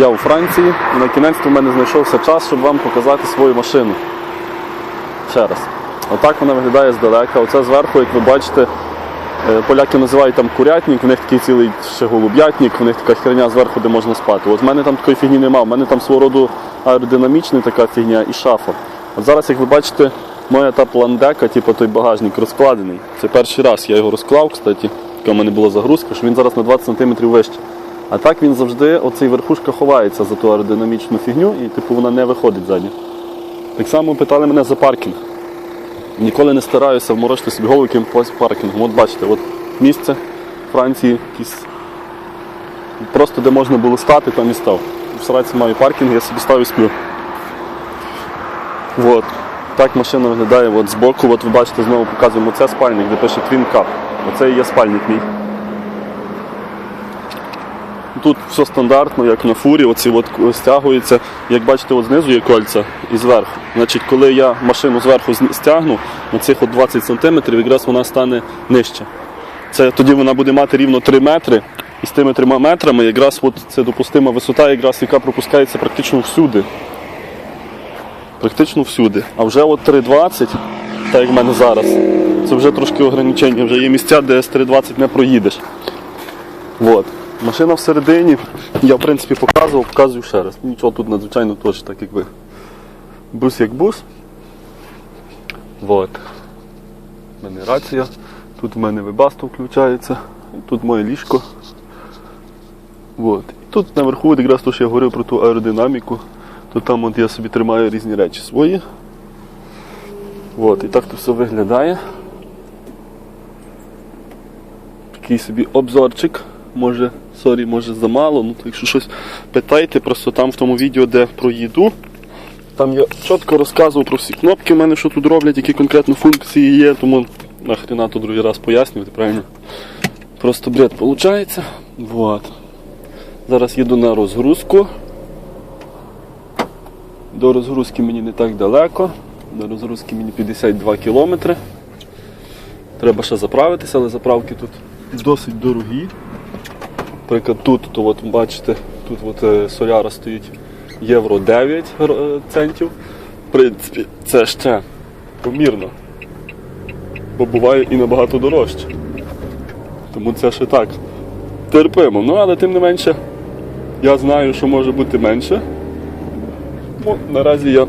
Я у Франції і на кінець в мене знайшовся час, щоб вам показати свою машину. Ще раз. Отак вона виглядає здалека. Оце зверху, як ви бачите, е, поляки називають там курятник, в них такий цілий ще голуб'ятник, в них така херня зверху, де можна спати. От в мене там такої фігні немає, в мене там свого роду аеродинамічна така фігня і шафа. От зараз, як ви бачите, моя та пландека, типу той багажник розкладений. Це перший раз я його розклав, кстати, яка в мене була загрузка, що він зараз на 20 см вище. А так він завжди, оцей верхушка ховається за ту аеродинамічну фігню і типу вона не виходить ззаді. Так само питали мене за паркінг. Ніколи не стараюся вморочити собі голову якимось паркінгом. От бачите, от місце Франції якісь просто де можна було стати, там і став. В Сараці маю паркінг, я собі став і сплю. От. Так машина виглядає от збоку. От ви бачите, знову показуємо це спальник, де пише Twin Cup. Оце і є спальник мій. Тут все стандартно, як на фурі, оці от стягується. Як бачите, от знизу є кольця і зверху. Значить, коли я машину зверху стягну, на цих от 20 см, якраз вона стане нижче. Це тоді вона буде мати рівно 3 метри. І з тими 3 метрами якраз от це допустима висота, якраз яка пропускається практично всюди. Практично всюди. А вже от 3,20, так як в мене зараз, це вже трошки ограничення, вже є місця, де з 3,20 не проїдеш. От. Машина всередині, я в принципі показував, показую ще раз. Нічого тут надзвичайно теж так як ви. Бус як бус. Вот. У мене рація, тут в мене вебасто включається, тут моє ліжко. Вот. І тут наверху, якраз то, що я говорив про ту аеродинаміку, то там от я собі тримаю різні речі свої. Вот. І так то все виглядає. Такий собі обзорчик. Може, сорі, може замало, ну якщо щось питайте, просто там в тому відео, де про їду, там я чітко розказував про всі кнопки в мене, що тут роблять, які конкретно функції є, тому нахрена то другий раз пояснювати, правильно? Просто бред виходить. Вот. Зараз їду на розгрузку. До розгрузки мені не так далеко. До розгрузки мені 52 кілометри. Треба ще заправитися, але заправки тут досить дорогі. Наприклад, тут, то от бачите, тут от е, соляра стоїть євро 9 е, центів. В принципі, це ще помірно. Бо буває і набагато дорожче. Тому це ще так. Терпимо. Ну, але тим не менше, я знаю, що може бути менше. Ну, наразі я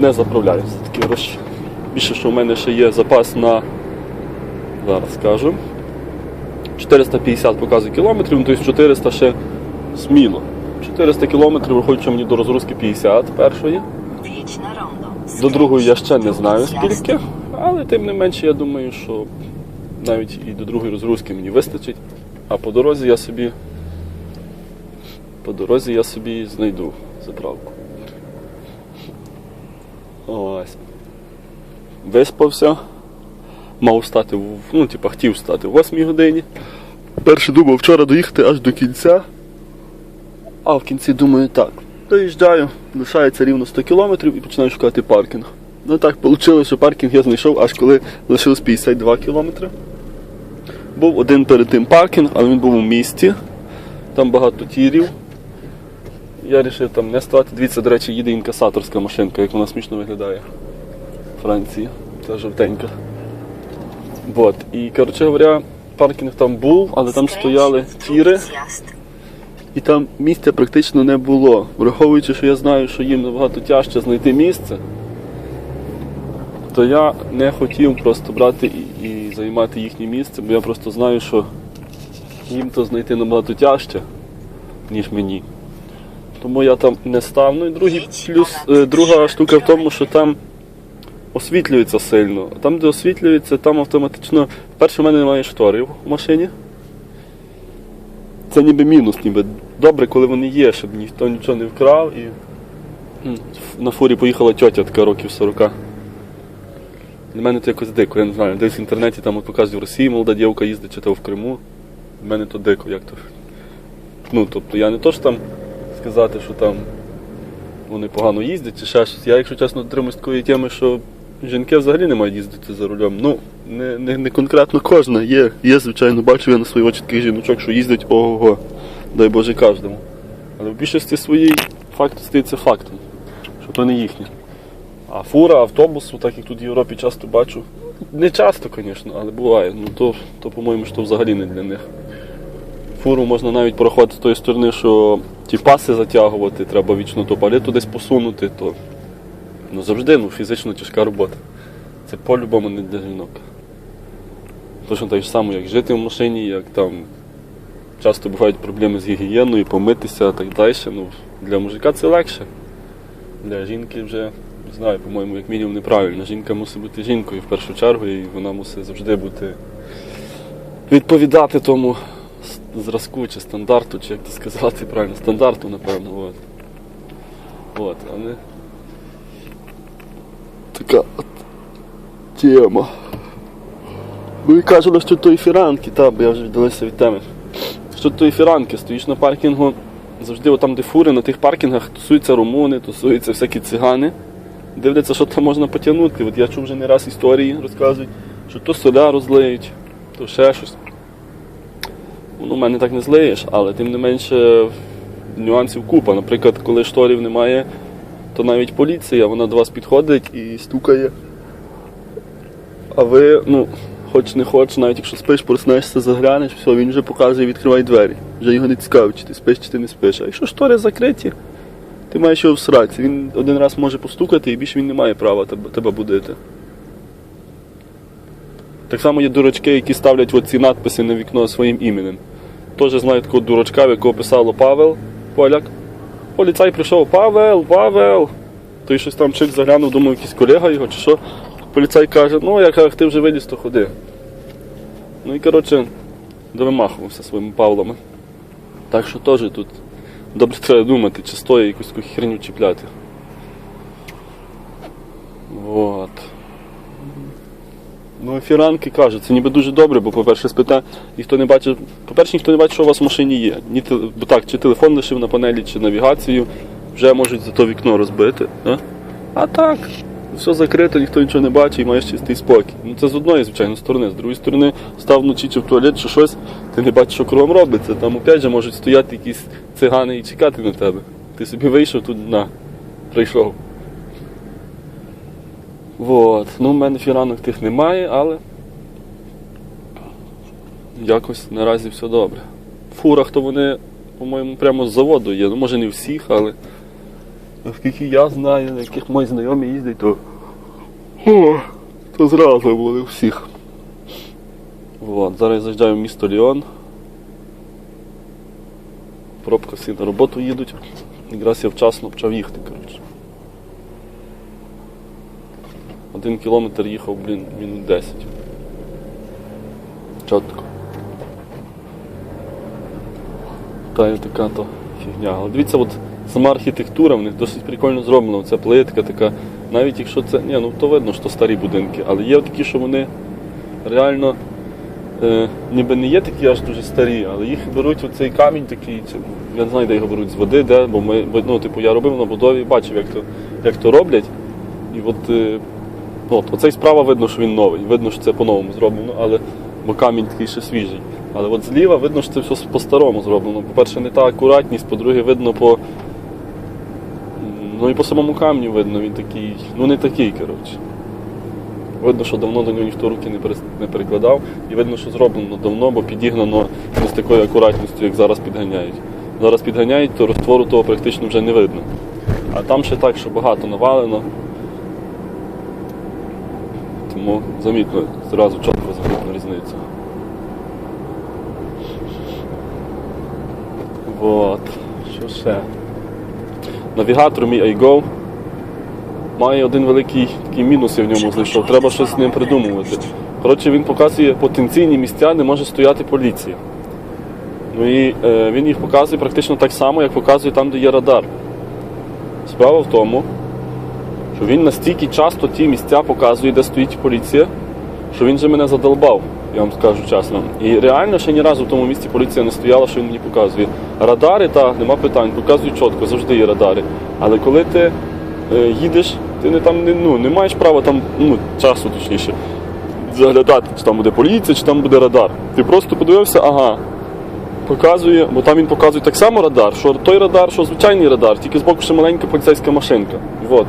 не заправляю все-таки гроші. Більше, що в мене ще є запас на. Зараз скажу. 450 показує кілометрів, ну, тобто 400 ще сміло. 400 кілометрів виходить, мені до розгрузки 50 першої. До другої я ще не знаю скільки, але тим не менше я думаю, що навіть і до другої розгрузки мені вистачить. А по дорозі я собі по дорозі я собі знайду заправку. Ось. Виспався. Мав встати, ну, типа, хотів встати в 8 годині. Перше думав вчора доїхати аж до кінця. А в кінці думаю так. Доїжджаю, лишається рівно 100 кілометрів і починаю шукати паркінг. Ну так вийшло, що паркінг я знайшов аж коли лишилось 52 кілометри. Був один перед тим паркінг, але він був у місті. Там багато тірів. Я вирішив там не ставати. Дивіться, до речі, їде інкасаторська машинка, як вона смішно виглядає. Франції. Це жовтенька. Вот. І коротше говоря, паркінг там був, але там стояли тіри. І там місця практично не було. Враховуючи, що я знаю, що їм набагато тяжче знайти місце, то я не хотів просто брати і, і займати їхнє місце, бо я просто знаю, що їм то знайти набагато тяжче, ніж мені. Тому я там не став. Ну і другий плюс, е, друга штука в тому, що там освітлюється сильно. Там, де освітлюється, там автоматично. Перше, в мене немає шторів в машині це ніби мінус, ніби добре, коли вони є, щоб ніхто нічого не вкрав. І на фурі поїхала тьотя така років 40. Для мене то якось дико, я не знаю. Десь в інтернеті там от показують в Росії молода дівка їздить, чи то в Криму. Для мене то дико, як то. Ну, тобто я не то ж там сказати, що там вони погано їздять чи ще щось. Я, якщо чесно, дотримуюсь такої теми, що жінки взагалі не мають їздити за рулем. Ну, не, не, не конкретно кожна. Є, є, звичайно, бачу я на свої очі таких жіночок, що їздять ого-го. Дай Боже кожному. Але в більшості своїй факт стається фактом, що то не їхнє. А фура, автобус, так як тут в Європі часто бачу. Не часто, звісно, але буває. Ну то, то по-моєму, що взагалі не для них. Фуру можна навіть проходити з тої сторони, що ті паси затягувати, треба вічно то палету десь посунути, то ну, завжди ну, фізично тяжка робота. Це по-любому не для жінок. Точно так само, як жити в машині, як там часто бувають проблеми з гігієною, помитися і так далі. Ну, для мужика це легше. Для жінки вже, не знаю, по-моєму, як мінімум неправильно. Жінка мусить бути жінкою в першу чергу, і вона мусить завжди бути відповідати тому зразку чи стандарту, чи як це сказати правильно, стандарту, напевно. От. От, але така от тема. Ну і кажуть, що тої фіранки, та, бо я вже віддалився від теми. Що тої фіранки, стоїш на паркінгу, завжди от там, де фури, на тих паркінгах тусуються румуни, тусуються всякі цигани. Дивляться, що там можна потягнути. От я чув вже не раз історії розказують, що то соля розлиють, то ще щось. Ну, мене так не злиєш, але тим не менше нюансів купа. Наприклад, коли шторів немає, то навіть поліція, вона до вас підходить і стукає. А ви, ну, хоч не хоч, навіть якщо спиш, проснешся, заглянеш, все, він вже показує, відкривай двері. Вже його не цікавить, чи ти спиш, чи ти не спиш. А якщо штори закриті, ти маєш його всратися. Він один раз може постукати і більше він не має права тебе, будити. Так само є дурачки, які ставлять оці надписи на вікно своїм іменем. Теж знаю такого дурачка, в якого писало Павел, поляк. Поліцай прийшов, Павел, Павел. Той щось там чик заглянув, думав, якийсь колега його чи що. Поліцай каже, ну як ти вже виліз, то ходи. Ну і коротше, довимахувався своїми Павлами. Так що теж тут добре треба думати, чи стоїть якусь таку херню чіпляти. Вот. Ну, фіранки кажуть, це ніби дуже добре, бо, по-перше, спита, ніхто не бачить, по-перше, ніхто не бачить, що у вас в машині є. Ні, бо так, чи телефон лишив на панелі, чи навігацію, вже можуть за то вікно розбити. А, а так, все закрито, ніхто нічого не бачить і маєш чистий спокій. Ну це з одної, звичайно, сторони. З другої сторони, став вночі чи в туалет, чи щось, ти не бачиш, що кругом робиться. Там опять же можуть стояти якісь цигани і чекати на тебе. Ти собі вийшов тут на, прийшов. Вот. Ну, в мене фіранок тих немає, але якось наразі все добре. В фурах то вони, по-моєму, прямо з заводу є. Ну, може не всіх, але оскільки я знаю, на яких мої знайомі їздять, то, О, то зразу були всіх. Вот. Зараз я заїжджаю в місто Ліон. Пробка всі на роботу їдуть. Якраз я вчасно почав їхати, коротше. Один кілометр їхав, блін, мінут 10. Чотко. Та й така то фігня. Але дивіться, от сама архітектура в них досить прикольно зроблена. Ця плитка така. Навіть якщо це. Ні, ну то видно, що старі будинки. Але є такі, що вони реально е, ніби не є такі аж дуже старі, але їх беруть оцей камінь такий, я не знаю, де його беруть з води, де, бо ми, ну, типу, я робив на будові, бачив, як то, як то роблять. І от, е, от оцей справа видно, що він новий, видно, що це по-новому зроблено, але бо камінь такий ще свіжий. Але от зліва видно, що це все по-старому зроблено. По-перше, не та акуратність, по-друге, видно по. Ну і по самому камню видно, він такий, ну не такий, коротше. Видно, що давно до нього ніхто руки не перекладав, і видно, що зроблено давно, бо підігнано не з такою акуратністю, як зараз підганяють. Зараз підганяють, то розтвору того практично вже не видно. А там ще так, що багато навалено. Тому замітно, зразу чітко замітно різницю. Вот. Що ще? Навігатор мій iGo має один великий такий мінус, я в ньому знайшов. Треба щось з ним придумувати. Коротше, він показує потенційні місця, де може стояти поліція. Ну і е, він їх показує практично так само, як показує там, де є радар. Справа в тому, що він настільки часто ті місця показує, де стоїть поліція, що він же мене задолбав, я вам скажу чесно. І реально ще ні разу в тому місці поліція не стояла, що він мені показує. Радари, так, нема питань, показують чітко, завжди є радари. Але коли ти е, їдеш, ти не там не, ну, не маєш права там, ну, часу точніше, заглядати, чи там буде поліція, чи там буде радар. Ти просто подивився, ага. показує, бо там він показує так само радар, що той радар, що звичайний радар, тільки збоку ще маленька поліцейська машинка. От.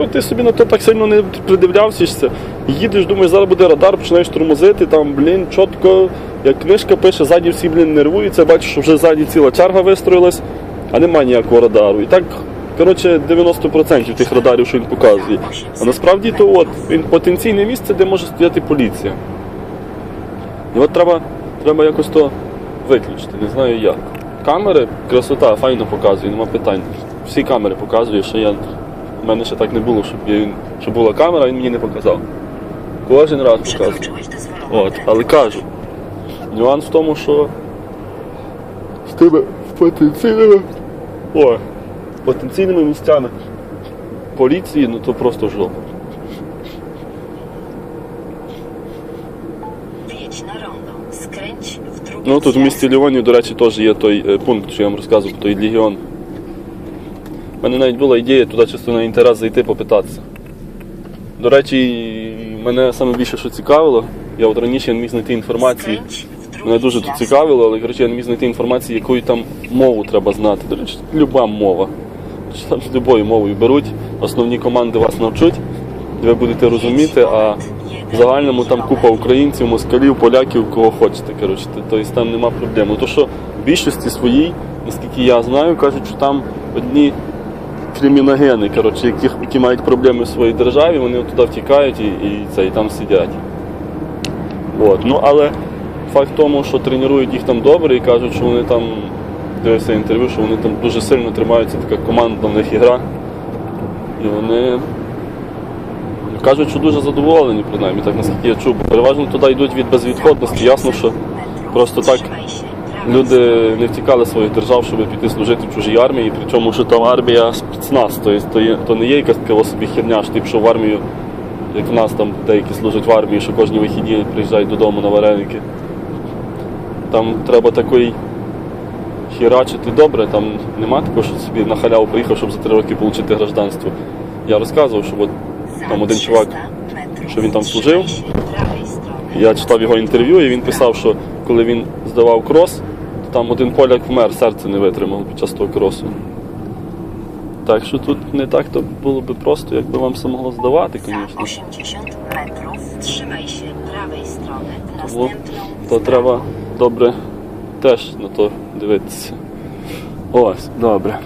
То ти собі на то так сильно не придивлявся. Їдеш, думаєш, зараз буде радар, починаєш тормозити, там, блін, чітко, як книжка пише, ззаді всі, блін, нервуються, бачиш, що вже ззаді ціла черга вистроїлась, а немає ніякого радару. І так, коротше, 90% тих радарів, що він показує. А насправді то от, він потенційне місце, де може стояти поліція. І от треба, треба якось то виключити, не знаю як. Камери, красота, файно показує, нема питань. Всі камери показує, що я. У мене ще так не було, щоб, я, щоб була камера, він мені не показав. Кожен раз показує. От, але кажу, нюанс в тому, що з тими потенційними, о, потенційними місцями поліції, ну то просто жопа. Ну тут в місті Ліоні, до речі, теж є той е, пункт, що я вам розказував, той легіон. У мене навіть була ідея туди чисто на інтерес зайти попитатися. До речі, мене саме більше що цікавило, я от раніше не міг знайти інформації. Мене дуже тут цікавило, але коротше, я не міг знайти інформації, якою там мову треба знати. До речі, люба мова. Там з любою мовою беруть, основні команди вас навчуть, ви будете розуміти, а в загальному там купа українців, москалів, поляків, кого хочете. Коротше, тобто там нема проблем. Ну, То що в більшості своїй, наскільки я знаю, кажуть, що там одні криміногени, коротше, які, які мають проблеми в своїй державі, вони туди втікають і, і, це, і там сидять. От. Ну, але факт в тому, що тренують їх там добре і кажуть, що вони там, дивився інтерв'ю, що вони там дуже сильно тримаються, така командна в них ігра. І вони кажуть, що дуже задоволені, принаймні, так наскільки я чув. Переважно туди йдуть від безвідходності. Ясно, що просто так люди не втікали з своїх держав, щоб піти служити в чужій армії, причому що там армія спецназ, тобто то, є, то не є якась така собі херня, що ти пішов в армію, як в нас там деякі служать в армії, що кожні вихідні приїжджають додому на вареники. Там треба такий хірачити добре, там нема такого, що собі на халяву приїхав, щоб за три роки отримати гражданство. Я розказував, що от там один чувак що він там служив. Я читав його інтерв'ю, і він писав, що коли він здавав крос, то там один поляк вмер, серце не витримав під час того кросу. Так що тут не так то було би просто, якби вам все могло здавати, звісно. 80 metrów trzymaj się prawej strony. Тому то треба добре теж на то дивитися. Ось, добре.